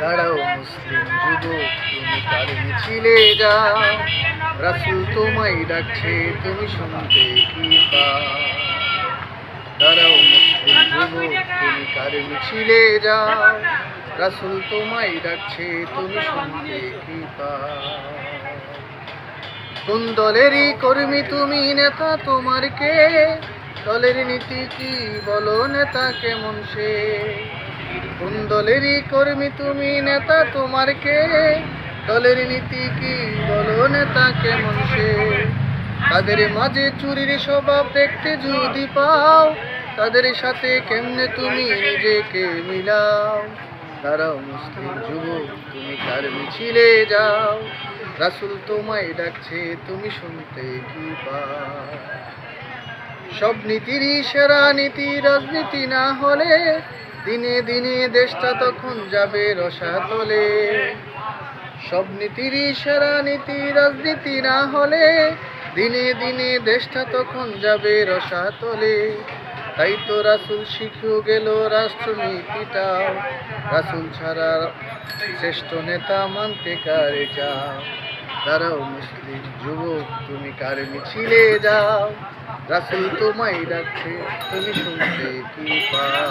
দাঁড়াও মুসলিম যুবক, তুমি কার মিছিলে যাও রাসুল তোমায় ডাকছে, তুমি শুনতে কি পাও দাঁড়াও মুসলিম যুবক, তুমি কার মিছিলে যাও রাসুল তোমায় ডাকছে, তুমি শুনতে কি পাও কোন দলেরই কর্মী তুমি নেতা তোমার কে? দলের নীতি কি বলো, নেতা কেমন সে? কোন দলেরই কর্মী তুমি নেতা তোমার কে? দলের নীতি কি বলো নেতা কেমন সে? তাদের মাঝে চুরির স্বভাব দেখতে যদি পাও, তাদের সাথে কেমনে তুমি নিজেকে মিলাও? দাঁড়াও মুসলিম যুবক, তুমি তার মিছিলে যাও। রাসুল তোমায় ডাকছে, তুমি শুনতে কি পাও? সব নীতিরই সেরা নীতি, রাজনীতি না হলে দিনে দিনে দেশটা তখন যাবে রসাতলে। সব নীতিরই সেরা নীতি, রাজনীতি না হলে দিনে দিনে দেশটা তখন যাবে রসাতলে। তাই তো রাসুল শিখেও গেল রাষ্ট্রনীতিটাও রাসুল ছাড়া শ্রেষ্ঠ নেতা মানতে কারে যাও দাঁড়াও মুসলিম যুবক, তুমি কার মিছিলে যাও? রাসুল তোমায় ডাকছে তুমি শুনতে কি পাও?